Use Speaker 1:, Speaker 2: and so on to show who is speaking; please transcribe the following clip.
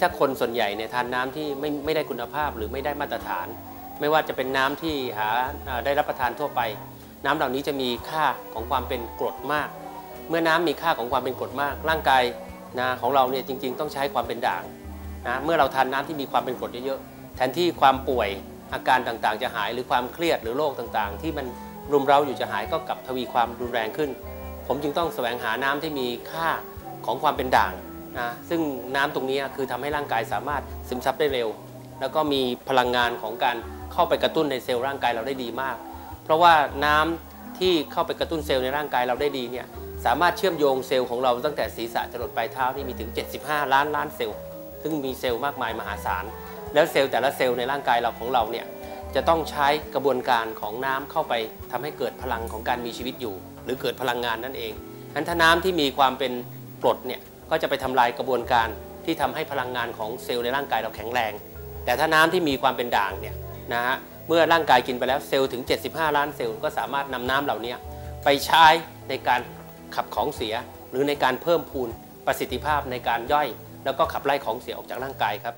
Speaker 1: ถ้าคนส่วนใหญ่เนี่ยทานน้ำที่ไม่ไม่ได้คุณภาพหรือไม่ได้มาตรฐาน ไม่ว่าจะเป็นน้ำที่หาได้รับประทานทั่วไป น้ำเหล่านี้จะมีค่าของความเป็นกรดมาก เมื่อน้ำมีค่าของความเป็นกรดมาก ร่างกายนะของเราเนี่ยจริง ๆ ต้องใช้ความเป็นด่างนะเมื่อเราทานน้ำที่มีความเป็นกรดเยอะๆแทนที่ความป่วยอาการต่างๆ จะหายหรือความเครียดหรือโรคต่างๆ ที่มันรุมเร้าอยู่จะหายก็กลับทวีความรุนแรงขึ้น ผมจึงต้องแสวงหาน้ำที่มีค่าของความเป็นด่าง นะซึ่งน้ำตรงนี้คือทำให้ร่างกายสามารถซึมซับได้เร็ว แล้วก็มีพลังงานของการเข้าไปกระตุ้นในเซลล์ร่างกายเราได้ดีมาก เพราะว่าน้ำที่เข้าไปกระตุ้นเซลล์ในร่างกายเราได้ดีเนี่ยสามารถเชื่อมโยงเซลล์ของเราตั้งแต่ศีรษะจรดปลายเท้านี่มีถึง 75 ล้านล้านเซลล์ ซึ่งมีเซลล์มากมายมหาศาล แล้วเซลล์แต่ละเซลล์ในร่างกายเราของเราเนี่ยจะต้องใช้กระบวนการของน้ำเข้าไปทำให้เกิดพลังของการมีชีวิตอยู่ หรือเกิดพลังงานนั่นเองงั้นถ้าน้ำที่มีความเป็นกรดเนี่ย ก็จะไปทำลายกระบวนการที่ทำให้พลังงานของเซลล์ในร่างกายเราแข็งแรง แต่ถ้าน้ำที่มีความเป็นด่างเนี่ยนะฮะเมื่อร่างกายกินไปแล้วเซลล์ถึง 75 ล้านเซลล์ก็สามารถนำน้ำเหล่านี้ไปใช้ในการขับของเสีย หรือในการเพิ่มพูนประสิทธิภาพในการย่อย แล้วก็ขับไล่ของเสียออกจากร่างกายครับ